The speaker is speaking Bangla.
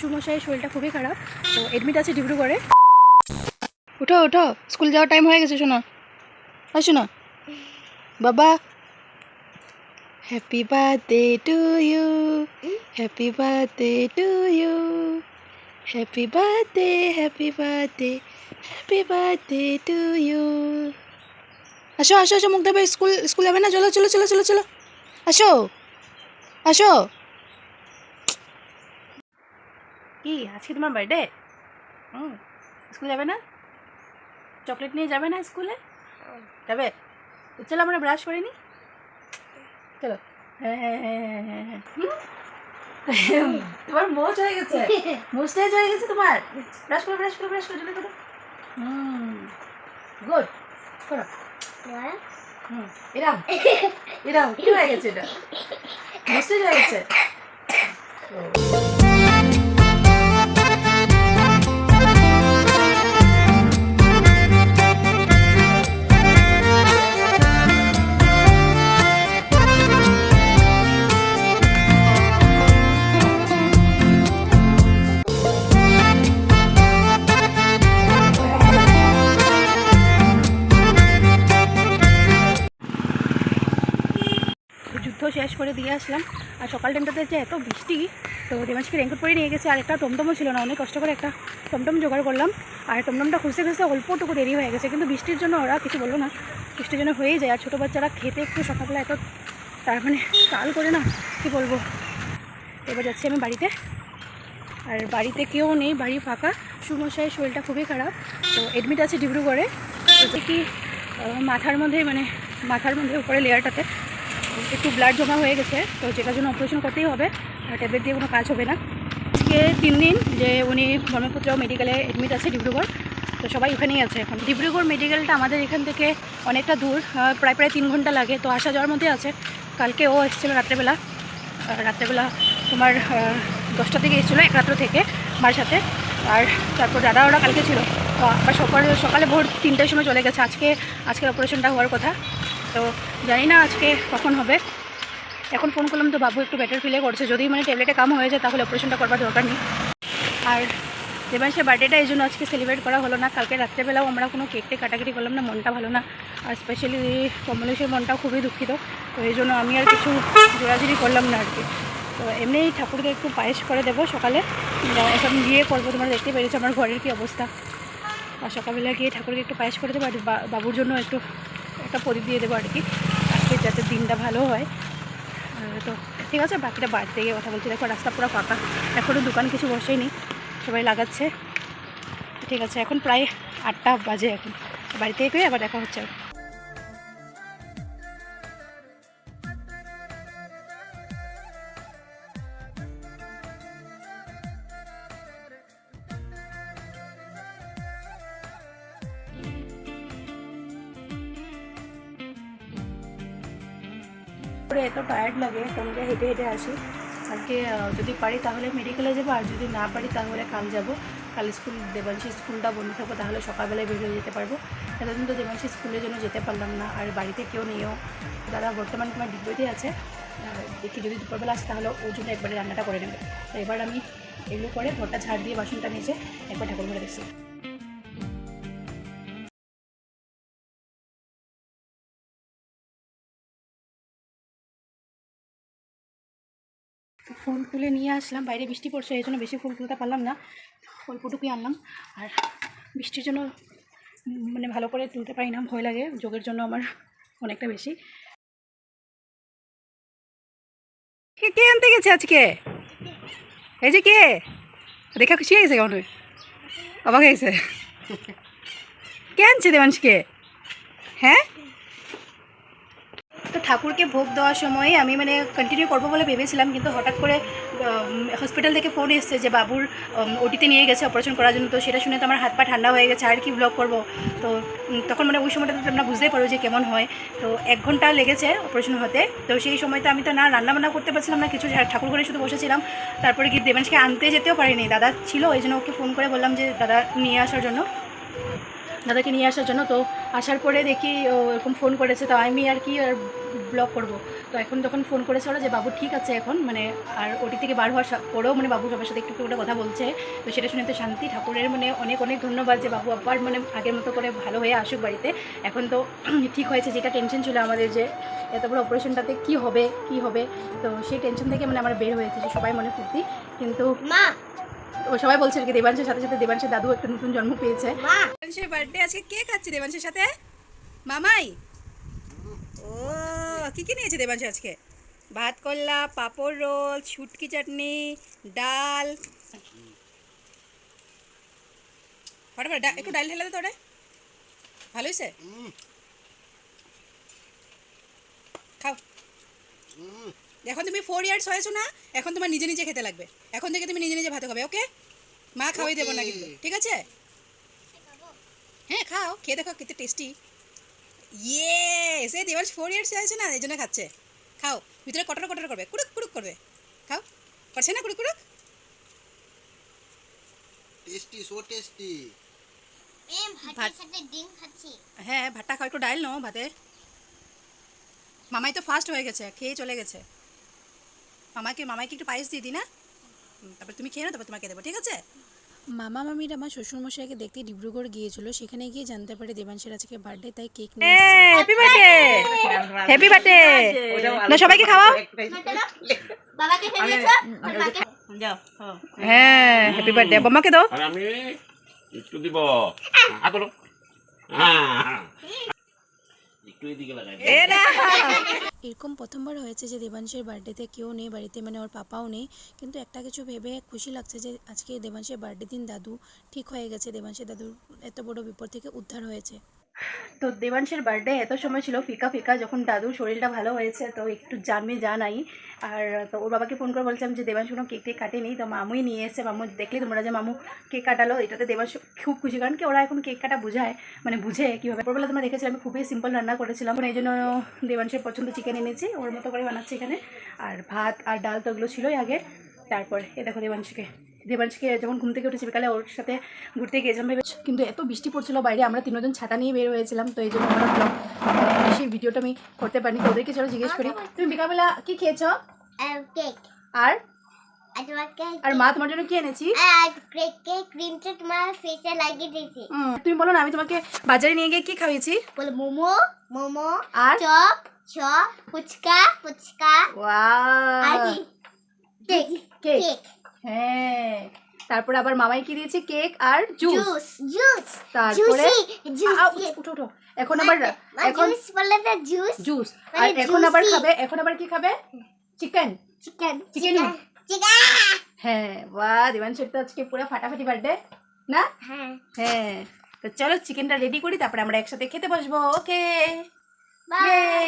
সুমশাইয়ের শরীরটা খুবই খারাপ, তো এডমিট আছে ডিব্রুগড়ে উঠো উঠো স্কুল যাওয়ার টাইম হয়ে গেছে, শোনো। আর শোনো। বাবা happy birthday to you happy birthday to you happy birthday happy birthday happy birthday to you আসো আসো আসো, মুখ দেবে স্কুল স্কুল যাবে না, চলো চলো চলো চলো চলো। আসো আসো। কি? আজকে তোমার বার্থডে হুম স্কুল যাবে না? চকলেট নিয়ে যাবে না স্কুলে? যাবে? চলো আমরা ব্রাশ করে নি। চলো। হ্যাঁ হ্যাঁ হ্যাঁ হ্যাঁ হ্যাঁ হ্যাঁ তোমার মোচ হয়ে গেছে। মোচটাই হয়ে গেছে তোমার। ব্রাশ করো ব্রাশ করো ব্রাশ করো জলদি করো। হুম। গুড করো। হুম। এরাম। এরাম। কি হয়ে গেছে এটা? মোচটাই হয়ে গেছে। করে দিয়ে আসলাম। আর সকাল টাইমটাতে যে এত বৃষ্টি, তো দেবাংশকে রেনকোট পরে নিয়ে গেছে, আর একটা টমটমও ছিল না, অনেক কষ্ট করে একটা টমটম জোগাড় করলাম। আর টমটমটা খুঁজতে খুঁজতে অল্পটুকু দেরি হয়ে গেছে, কিন্তু বৃষ্টির জন্য ওরা কিছু বলল না। বৃষ্টির জন্য হয়েই যায়, আর ছোটো বাচ্চারা খেতে একটু সকালবেলা এত তার মানে কাল করে না, কি বলব। এবার যাচ্ছি আমি বাড়িতে। আর বাড়িতে কেউ নেই, বাড়ি ফাঁকা। সুমশাইয়ের শরীরটা খুবই খারাপ, তো এডমিট আছে ডিব্রুগড়ে কি মাথার মধ্যে মানে মাথার মধ্যে উপরে লেয়ারটাতে একটু ব্লাড জমা হয়ে গেছে, তো যেটার জন্য অপারেশন করতেই হবে, আর ট্যাবলেট দিয়ে কোনো কাজ হবে না। আজকে তিন দিন যে উনি ব্রহ্মপুত্র মেডিকেলে এডমিট আছে ডিব্রুগড়, তো সবাই ওখানেই আছে এখন। ডিব্রুগড় মেডিকেলটা আমাদের এখান থেকে অনেকটা দূর প্রায় প্রায় তিন ঘণ্টা লাগে, তো আসা যাওয়ার মধ্যে আছে। কালকে ও এসেছিল রাত্রেবেলা রাত্রেবেলা তোমার দশটা থেকে এসেছিল, এক রাত্র থেকে মার সাথে। আর তারপর দাদা ওরা কালকে ছিল, তো আবার সকাল সকালে ভোর তিনটের সময় চলে গেছে। আজকে আজকের অপারেশনটা হওয়ার কথা। তো জানি না আজকে কখন হবে। এখন ফোন করলাম তো বাবু একটু বেটার ফিলে করছে। যদি মানে ট্যাবলেটে কাম হয়ে যায় তাহলে অপারেশনটা করবার দরকার নেই। আর দেবাংশের বার্থডেটা এই জন্য আজকে সেলিব্রেট করা হলো না। কালকে রাত্রেবেলাও আমরা কোনো কেক টেক কাটাকাটি করলাম না, মনটা ভালো না। আর স্পেশালি কমলেশের মনটাও খুবই দুঃখিত। তো এই জন্য আমি আর কিছু জোরাজুরি করলাম না আর কি। তো এমনি ঠাকুরকে একটু পায়েস করে দেবো সকালে। এখন গিয়ে করব, তোমরা দেখতে পেরেছ আমার ঘরের কী অবস্থা। আর সকালবেলা গিয়ে ঠাকুরকে একটু পায়েস করে দেবো, আর বাবুর জন্য একটু একটা প্রদীপ দিয়ে দেবো আর কি। আজকে যাতে দিনটা ভালো হয়। তো ঠিক আছে, বাকিটা বাড়িতে গিয়ে কথা বলছি। দেখো রাস্তা পুরো ফাঁকা এখনও দোকান কিছু বসেনি, সবাই লাগাচ্ছে। ঠিক আছে, এখন প্রায় আটটা বাজে এখন। বাড়িতে গিয়ে আবার দেখা হচ্ছে। করে এত টায়ার্ড লাগে তোমাকে হেঁটে হেঁটে আসি। আজকে যদি পারি তাহলে মেডিকেলে যাব, আর যদি না পারি তাহলে কাল যাব। কাল স্কুল, দেবাংশী স্কুলটা বন্ধ থাকব, তাহলে সকালবেলায় বের হয়ে যেতে পারব। এতদিন তো দেবাংশী স্কুলের জন্য যেতে পারলাম না, আর বাড়িতে কেউ নেইও দাদা বর্তমান তোমার ডিগবইতে আছে। দেখি যদি দুপুরবেলা আসে তাহলে ওর জন্য একবারে রান্নাটা করে নেবে। তো এবার আমি এগুলো করে ঘরটা ঝাড় দিয়ে বাসনটা নিচে একবার ঠাকুর ঘরে দেখছি। তো ফুল তুলে নিয়ে আসলাম। বাইরে বৃষ্টি পড়ছে, এই জন্য বেশি ফুল তুলতে পারলাম না। অল্পটুকুই আনলাম। আর বৃষ্টির জন্য মানে ভালো করে তুলতে পারি না, ভয় লাগে। যোগের জন্য আমার অনেকটা বেশি। কে আনতে গেছে আজকে? এই যে কে? দেখা খুশি হয়ে গেছে কেমন? অবাক হয়ে গেছে। কে আনছে দেবাংশকে? হ্যাঁ? ঠাকুরকে ভোগ দেওয়ার সময় আমি মানে কন্টিনিউ করব বলে ভেবেছিলাম, কিন্তু হঠাৎ করে হসপিটাল থেকে ফোন এসছে যে বাবুর ওটিতে নিয়ে গেছে অপারেশন করার জন্য, তো সেটা শুনে তো আমার হাত পা ঠান্ডা হয়ে গেছে, আর কি ব্লগ করব? তো তখন মানে ওই সময়টা তো তোমরা বুঝতেই পারো যে কেমন হয়। তো এক ঘণ্টা লেগেছে অপারেশন হতে, তো সেই সময়টা আমি তো না রান্নাবান্না করতে পারছিলাম না, কিছু ঠাকুর ঘরে শুধু বসেছিলাম। তারপরে কি দেবাংশকে আনতে যেতেও পারিনি, দাদা ছিল, ওই জন্য ওকে ফোন করে বললাম যে, দাদা, নিয়ে আসার জন্য। দাদাকে নিয়ে আসার জন্য। তো আসার পরে দেখি ও এরকম ফোন করেছে। তো আমি আর কি আর ব্লগ করব। তো এখন যখন ফোন করেছে ওরা যে বাবু ঠিক আছে এখন? মানে আর ওটি থেকে বার হওয়ার পরেও মানে বাবু সবার সাথে একটু একটু করে কথা বলছে। তো সেটা শুনে তো শান্তি। ঠাকুরের মানে অনেক অনেক ধন্যবাদ যে বাবু আবার মানে আগের মতো করে ভালো হয়ে আসুক বাড়িতে। এখন তো ঠিক হয়েছে। যেটা টেনশন ছিল আমাদের যে এত বড় অপারেশনটাতে কি হবে কি হবে? তো সেই টেনশন থেকে মানে আমরা বের হয়েছে যে সবাই মনে ফুর্তি। কিন্তু মা! ও সবাই বলছে আর কি দেবাংশের সাথে সাথে দেবাংশের দাদু একটা নতুন জন্ম পেয়েছে। দেবাংশের বার্থডে আজকে কে খাচ্ছে দেবাংশের সাথে? মামাই? ও কি কি নিয়েছে দেবাংশ আজকে? ভাত করলা পাঁপড় রোল ছুটকি চাটনি ডাল। ফটাফট একটু ডাল ঢেলে দে তোরে ভালো হয়েছে? খাও। এখন তুমি ফোর ইয়ার্স হয়েছো না এখন তোমার নিজে নিজে খেতে লাগবে। এখন থেকে তুমি নিজে নিজে ভাত খাবে ওকে মা খাওয়াই দেবো না কিন্তু ঠিক আছে? হ্যাঁ খাও খেয়ে দেখো খেতে টেস্টি ইয়ে সে দেওয়ার ফোর ইয়ার্স আছে না এই জন্য খাচ্ছে। খাও ভিতরে কটর কটর করবে কুড়ুক কুড়ুক করবে। খাও করছে না কুড়ুক কুড়ুক? টেস্টি সো টেস্টি এম ভাত। ভাতের সাথে ডিম খাচ্ছি। হ্যাঁ ভাতটা খাও একটু ডাল নাও ভাতে। মামাই তো ফার্স্ট হয়ে গেছে খেয়ে চলে গেছে। মামাকে মামাইকে একটু পায়েস দিয়ে দিই না? তারপর তুমি খেয়ে নাও তারপর তোমাকে দেবো ঠিক আছে? মামা মামির আমার শ্বশুরমশাইকে দেখতে ডিব্রুগড় গিয়েছিল সেখানে গিয়ে জানতে পারে দেবাংশের আজকে বার্থডে তাই কেক নিয়ে হ্যাপি বার্থডে হ্যাপি বার্থডে না সবাইকে খাওয়াও। বাবাকে বাবাকে হ্যাঁ হ্যাপি বার্থডে বোমাকে দাও। আমি একটু দিব। আ তোলো। হ্যাঁ। একটু এদিকে লাগাই। এরকম প্রথমবার হয়েছে যে দেবাংশের বার্থডেতে কেউ নেই বাড়িতে মানে ওর পাপাও নেই। কিন্তু একটা কিছু ভেবে খুশি লাগছে যে আজকে দেবাংশের বার্থডে দিন দাদু ঠিক হয়ে গেছে। দেবাংশের দাদুর এত বড় বিপদ থেকে উদ্ধার হয়েছে। তো দেবাংশের বার্থডে এত সময় ছিল, ফিকা ফিকা, যখন দাদুর শরীরটা ভালো হয়েছে, তো একটু জানবে, জানাই। আর তো ওর বাবাকে ফোন করে বলছিলাম যে, দেবাংশ কোনো কেক টেক কাটেনি? তো মামুই নিয়ে এসে, মামু দেখলে তোমরা যে মামু কেক কাটালো, এটাতে দেবাংশ খুব খুশি। কারণ কি, ওরা এখন কেক কাটা বুঝায় মানে বুঝে কীভাবে। পরবেলা তোমরা দেখেছিলে, আমি খুবই সিম্পল রান্না করেছিলাম। এই জন্য দেবাংশের পছন্দ চিকেন এনেছি, ওর মতো করে বানাচ্ছি এখানে। আর ভাত আর ডাল তো ওগুলো ছিলই আগে। তারপর, এ দেখো দেবাংশকে। দেবাংশকে যখন ঘুম থেকে উঠেছি বিকালে ওর সাথে ঘুরতে গিয়েছিলাম ভেবে কিন্তু এত বৃষ্টি পড়ছিল বাইরে আমরা তিনজন ছাতা নিয়ে বের হয়েছিলাম তো এই জন্য আমরা ব্লগ বেশি ভিডিওটা আমি করতে পারিনি তো ওদেরকে চলো জিজ্ঞেস করি। তুমি বিকালবেলা কি খেয়েছ? কেক আর? আর মা তোমার জন্য কি এনেছি? আর কেক ক্রিমটা তোমার ফেসে লাগিয়ে দিয়েছি। হুম, তুমি বলো না আমি তোমাকে বাজারে নিয়ে গিয়ে কি বলে মোমো মোমো আর? Chop chop fuchka fuchka. আর কেক কেক হ্যাঁ। তারপরে আবার মামাই কি দিয়েছে কেক আর জুস জুস তারপরে উঠো উঠো, এখন আবার এখন জুস জুস জুস মানে আর এখন আবার খাবে এখন আবার কি খাবে? চিকেন চিকেন চিকেন হ্যাঁ বাহ দেবাংশের তো আজকে পুরো ফাটাফাটি বার্থডে না? হ্যাঁ। হ্যাঁ তো চলো চিকেনটা রেডি করি তারপরে আমরা একসাথে খেতে বসবো। Okay bye